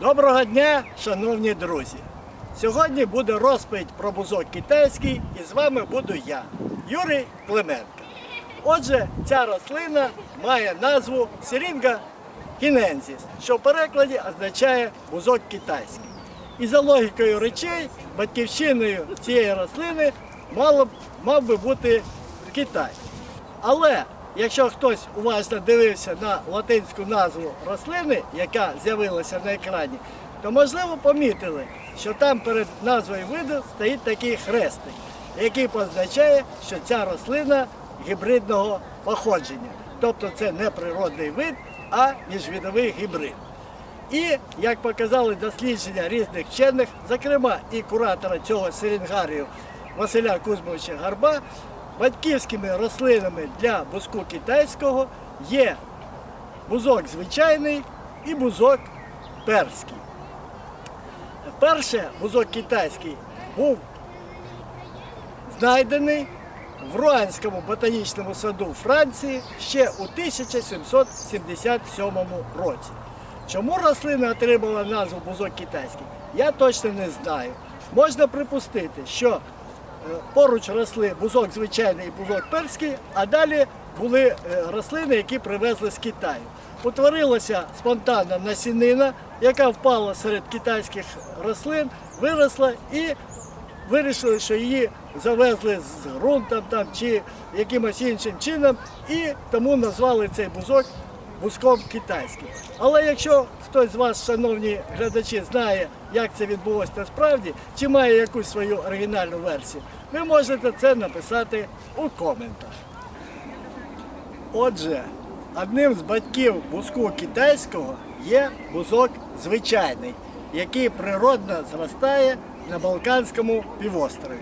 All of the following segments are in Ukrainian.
Доброго дня, шановні друзі! Сьогодні буде розповідь про бузок китайський і з вами буду я, Юрій Клименко. Отже, ця рослина має назву Сірінга кінензіс, що в перекладі означає бузок китайський. І за логікою речей, батьківщиною цієї рослини мав би бути Китай. Але якщо хтось уважно дивився на латинську назву рослини, яка з'явилася на екрані, то можливо помітили, що там перед назвою виду стоїть такий хрестик, який позначає, що ця рослина гібридного походження. Тобто це не природний вид, а міжвідовий гібрид. І як показали дослідження різних вчених, зокрема і куратора цього серінгарію Василя Кузьмовича Гарба, батьківськими рослинами для бузку китайського є бузок звичайний і бузок перський. Вперше бузок китайський був знайдений в Руанському ботанічному саду Франції ще у 1777 році. Чому рослина отримала назву бузок китайський, я точно не знаю. Можна припустити, що поруч росли бузок звичайний і бузок перський, а далі були е, рослини, які привезли з Китаю. Утворилася спонтанна насінина, яка впала серед китайських рослин, виросла і вирішили, що її завезли з ґрунтом там, чи якимось іншим чином, і тому назвали цей бузок бузком китайським. Але якщо хтось з вас, шановні глядачі, знає, як це відбулося насправді, чи має якусь свою оригінальну версію, ви можете це написати у коментах. Отже, одним з батьків бузку китайського є бузок звичайний, який природно зростає на Балканському півострові.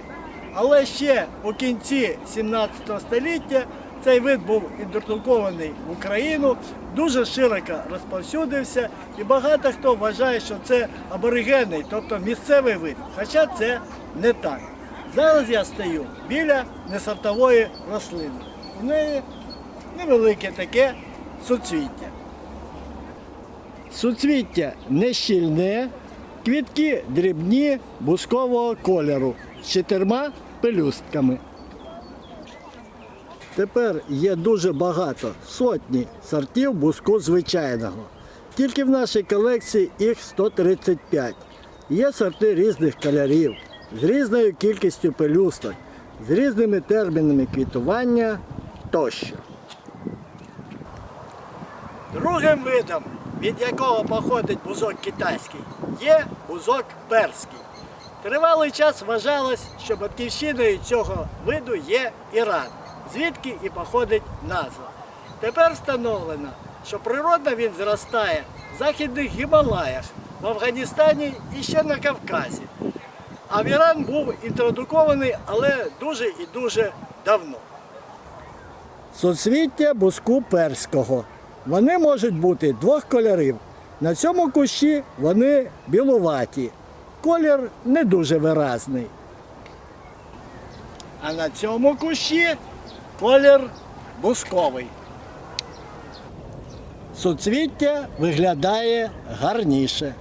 Але ще у кінці 17 століття цей вид був інтродукований в Україну, дуже широко розповсюдився, і багато хто вважає, що це аборигенний, тобто місцевий вид. Хоча це не так. Зараз я стою біля несортової рослини. В неї невелике таке суцвіття. Суцвіття нещільне, квітки дрібні бускового кольору з чотирма пелюстками. Тепер є дуже багато, сотні сортів буску звичайного. Тільки в нашій колекції їх 135. Є сорти різних кольорів, з різною кількістю пелюсток, з різними термінами квітування тощо. Другим видом, від якого походить бузок китайський, є бузок перський. Тривалий час вважалось, що батьківщиною цього виду є Іран, звідки і походить назва. Тепер встановлено, що природно він зростає в західних Гімалаях, в Афганістані і ще на Кавказі. А в Іран був інтродукований, але дуже і дуже давно. Соцвіття буску перського. Вони можуть бути двох кольорів. На цьому кущі вони білуваті. Колір не дуже виразний. А на цьому кущі колір бусковий. Суцвіття виглядає гарніше.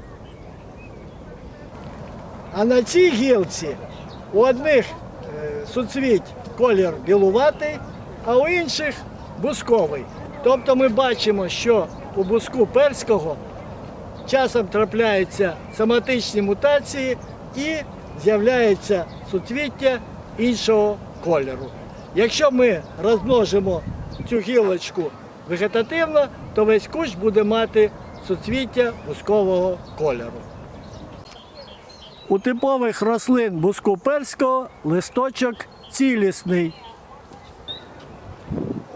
А на цій гілці у одних е, суцвіть колір білуватий, а у інших бусковий. Тобто ми бачимо, що у буску перського часом трапляються соматичні мутації і з'являється суцвіття іншого кольору. Якщо ми розмножимо цю гілочку вегетативно, то весь кущ буде мати суцвіття бускового кольору. У типових рослин буску перського листочок цілісний.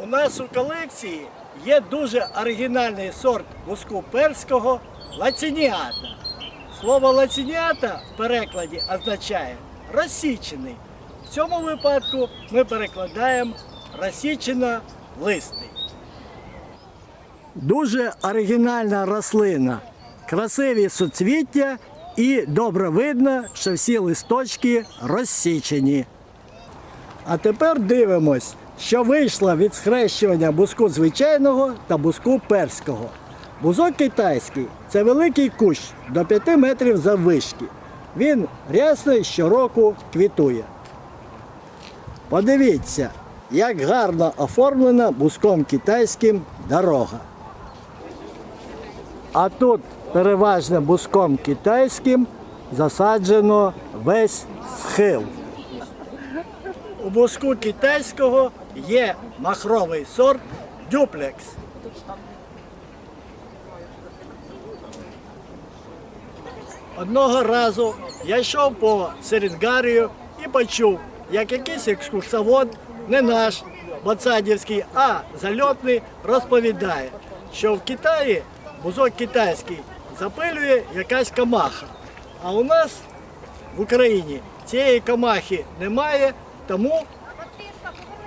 У нас у колекції є дуже оригінальний сорт буску перського лацініата. Слово лацініата в перекладі означає розсічений. В цьому випадку ми перекладаємо розсічено листий. Дуже оригінальна рослина. Красиві суцвіття і добре видно, що всі листочки розсічені. А тепер дивимось, що вийшло від схрещування буску звичайного та буску перського. Бузок китайський це великий кущ до 5 метрів заввишки. Він рясно і щороку квітує. Подивіться, як гарно оформлена бузком китайським дорога. А тут переважно бузком китайським засаджено весь схил. У бузку китайського є махровий сорт дюплекс. Одного разу я йшов по Середгарію і почув, як якийсь екскурсовод, не наш Бацадівський, а зальотний, розповідає, що в Китаї бузок китайський запилює якась камаха. А у нас в Україні цієї камахи немає, тому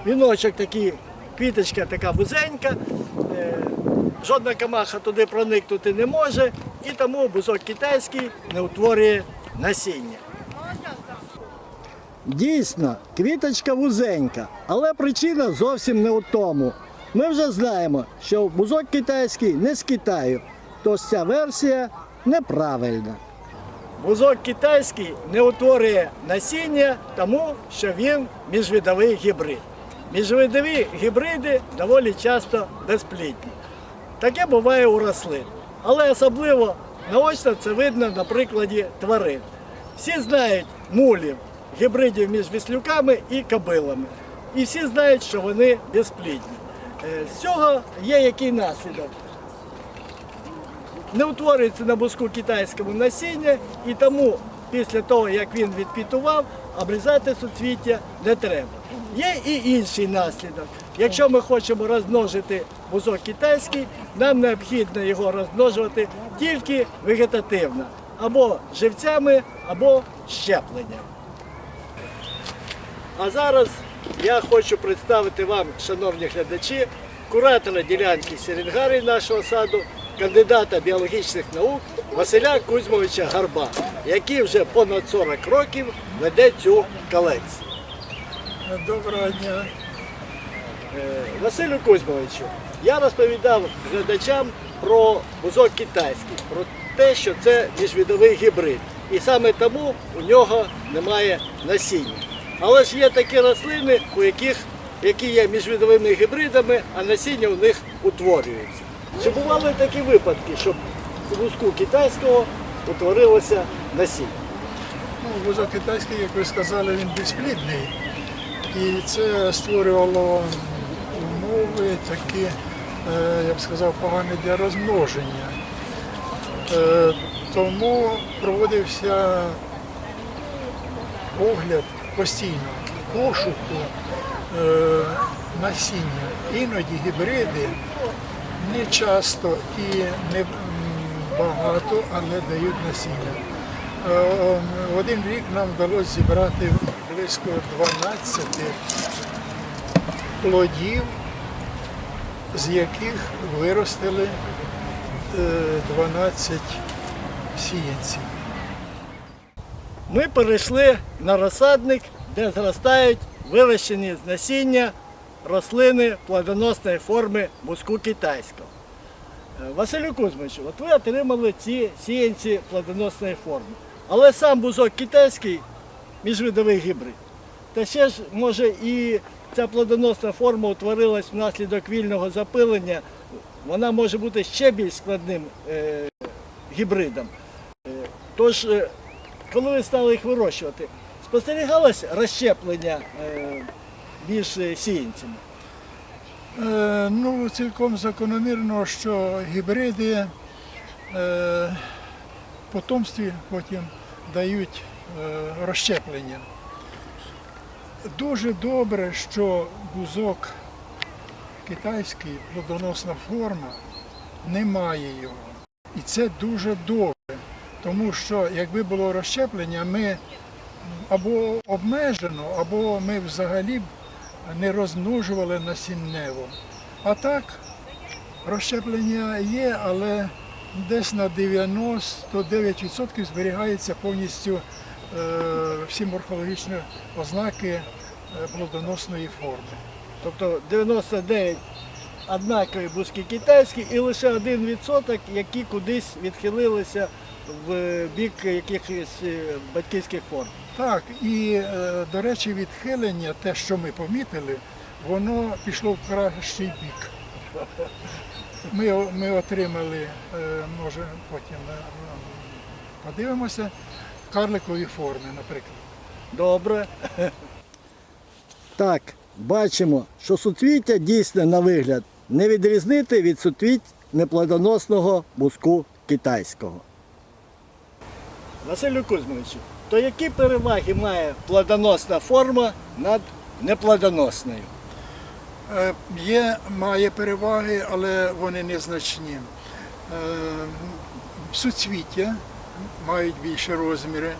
віночок такий, квіточка така вузенька, е, жодна камаха туди проникнути не може, і тому бузок китайський не утворює насіння. Дійсно, квіточка вузенька, але причина зовсім не у тому. Ми вже знаємо, що бузок китайський не з Китаю, тож ця версія неправильна. Бузок китайський не утворює насіння, тому що він міжвідовий гібрид. Міжвидові гібриди доволі часто безплідні. Таке буває у рослин. Але особливо наочно це видно на прикладі тварин. Всі знають мулів, гібридів між віслюками і кобилами. І всі знають, що вони безплідні. Е, З цього є який наслідок не утворюється на буску китайському насіння, і тому після того, як він відпітував, обрізати суцвіття не треба. Є і інший наслідок. Якщо ми хочемо розмножити бузок китайський, нам необхідно його розмножувати тільки вегетативно, або живцями, або щепленням. А зараз я хочу представити вам, шановні глядачі, куратора ділянки Серенгари нашого саду, кандидата біологічних наук Василя Кузьмовича Гарба, який вже понад 40 років веде цю колекцію. Доброго дня. Е, Василю Кузьмовичу, я розповідав глядачам про бузок китайський, про те, що це міжвідовий гібрид. І саме тому у нього немає насіння. Але ж є такі рослини, у яких які є міжвідовими гібридами, а насіння у них утворюється. Чи бували такі випадки, щоб у бузку китайського утворилося насіння? Ну, вузок китайський, як ви сказали, він безплідний. І це створювало умови такі, е, я б сказав, погані для розмноження. Е, Тому проводився огляд постійно пошуку е, насіння. Іноді гібриди не часто і не багато, але дають насіння. Е, один рік нам вдалося зібрати близько 12 плодів, з яких виростили е, 12 сіянців. Ми перейшли на розсадник, де зростають вирощені з насіння рослини плодоносної форми буску китайського. Е, Василю Кузьмичу, от ви отримали ці сіянці плодоносної форми. Але сам бузок китайський міжвидовий гібрид. Та ще ж, може, і ця плодоносна форма утворилась внаслідок вільного запилення. Вона може бути ще більш складним е, гібридом. Е, Тож, е, коли ви стали їх вирощувати, спостерігалось розщеплення е, між сіянцями? Е, Ну, цілком закономірно, що гібриди е, потомстві потім дають е, розщеплення. Дуже добре, що бузок китайський, плодоносна форма, не має його. І це дуже добре, тому що якби було розщеплення, ми або обмежено, або ми взагалі не розмножували насіннево. А так, розщеплення є, але десь на 99% зберігається повністю е, всі морфологічні ознаки е, плодоносної форми. Тобто 99 однакові бузки китайські і лише один відсоток, які кудись відхилилися в бік якихось е, батьківських форм. Так, і е, до речі, відхилення, те, що ми помітили, воно пішло в кращий бік. Ми, ми отримали, е, може потім е, подивимося, карликові форми, наприклад. Добре. Так, бачимо, що суцвіття дійсно на вигляд не відрізнити від суцвіть неплодоносного буску китайського. Василю Кузьмовичу, то які переваги має плодоносна форма над неплодоносною? Е, Є, має переваги, але вони незначні. Е, Суцвіття мають більші розміри,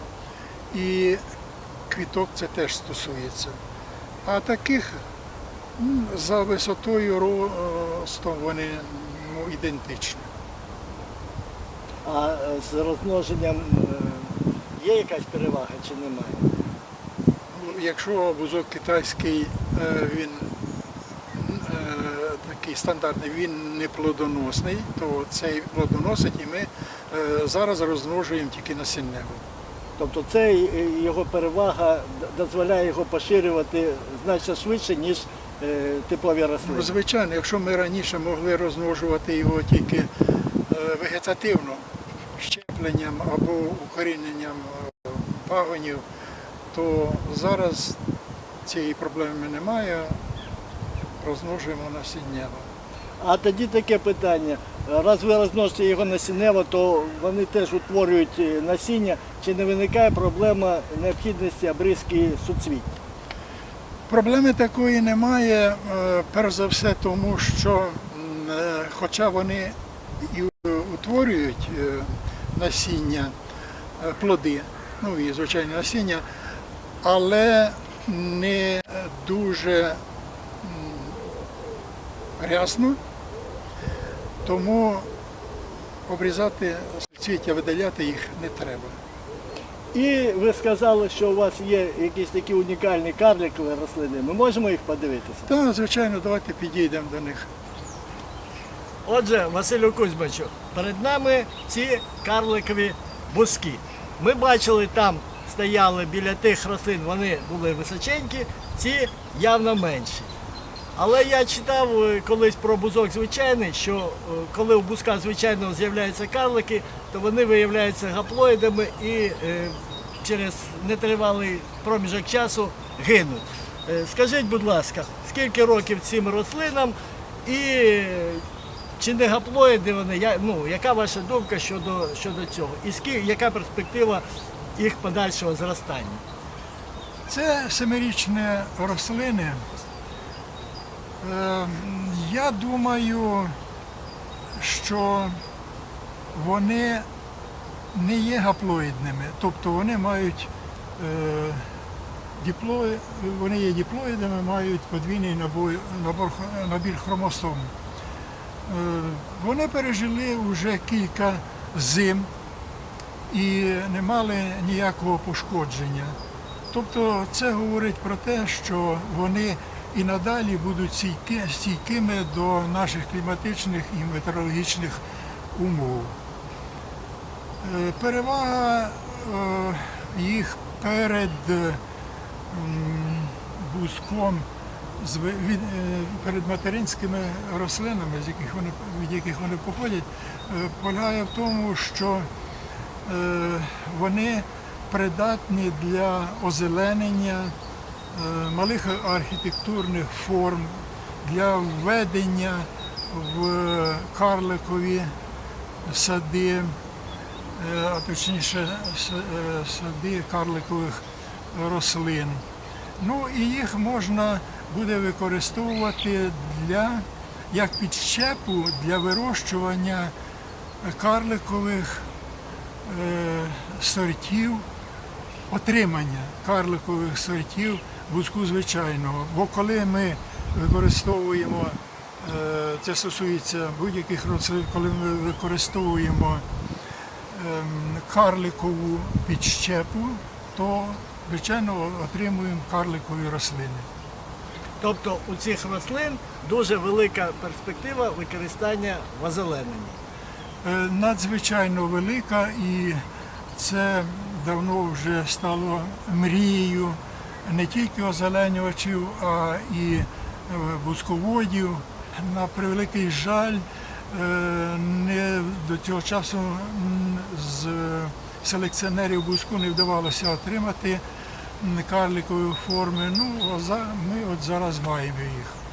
і квіток це теж стосується. А таких за висотою ростом вони ну, ідентичні. А е, з розмноженням є якась перевага чи немає? Ну, Якщо бузок китайський, е, він е, такий стандартний, він не плодоносний, то цей плодоносить і ми е, зараз розмножуємо тільки насіннево. Тобто це його перевага дозволяє його поширювати значно швидше, ніж теплові Ну, рослини. Звичайно, якщо ми раніше могли розмножувати його тільки вегетативно, щепленням або укоріненням е, пагонів, то зараз цієї проблеми немає, розмножуємо насіннєво. А тоді таке питання. Раз ви розмножите його насіннево, то вони теж утворюють е, насіння. Чи не виникає проблема необхідності обрізки суцвіть? Проблеми такої немає, е, перш за все, тому що хоча вони і утворюють насіння, е, плоди, ну і звичайно насіння, але не дуже рясно, тому обрізати суцвіття, видаляти їх не треба. І ви сказали, що у вас є якісь такі унікальні карликові рослини. Ми можемо їх подивитися? Та, звичайно, давайте підійдемо до них. Отже, Василю Кузьмичу, перед нами ці карликові бузки. Ми бачили, там стояли біля тих рослин, вони були височенькі, ці явно менші. Але я читав е, колись про бузок звичайний, що е, коли у бузка звичайного з'являються карлики, то вони виявляються гаплоїдами і е, через нетривалий проміжок часу гинуть. Скажіть, будь ласка, скільки років цим рослинам і чи не гаплоїди вони? Я, ну, яка ваша думка щодо, щодо цього? І ски, яка перспектива їх подальшого зростання? Це семирічні рослини. Е, Я думаю, що вони не є гаплоїдними, тобто вони мають е, дипло, вони є диплоїдами, мають подвійний набор, набір хромосом. Е, Вони пережили вже кілька зим і не мали ніякого пошкодження. Тобто це говорить про те, що вони і надалі будуть стійки- стійкими до наших кліматичних і метеорологічних умов. Е, Перевага е, їх перед е, е, перед материнськими рослинами, з яких вони, від яких вони походять, е, полягає в тому, що е, вони придатні для озеленення малих архітектурних форм, для введення в карликові сади, а точніше сади карликових рослин. Ну і їх можна буде використовувати для, як підщепу для вирощування карликових е, сортів, отримання карликових сортів вузку звичайного. Бо коли ми використовуємо, е, це стосується будь-яких рослин, коли ми використовуємо ем, карликову підщепу, то звичайно отримуємо карликові рослини. Тобто у цих рослин дуже велика перспектива використання в озелененні. Е, надзвичайно велика і це давно вже стало мрією не тільки озеленювачів, а і е, бусководів. На превеликий жаль, е, не до цього часу з селекціонерів буску не вдавалося отримати карликової форми. Ну, а ми от зараз маємо їх.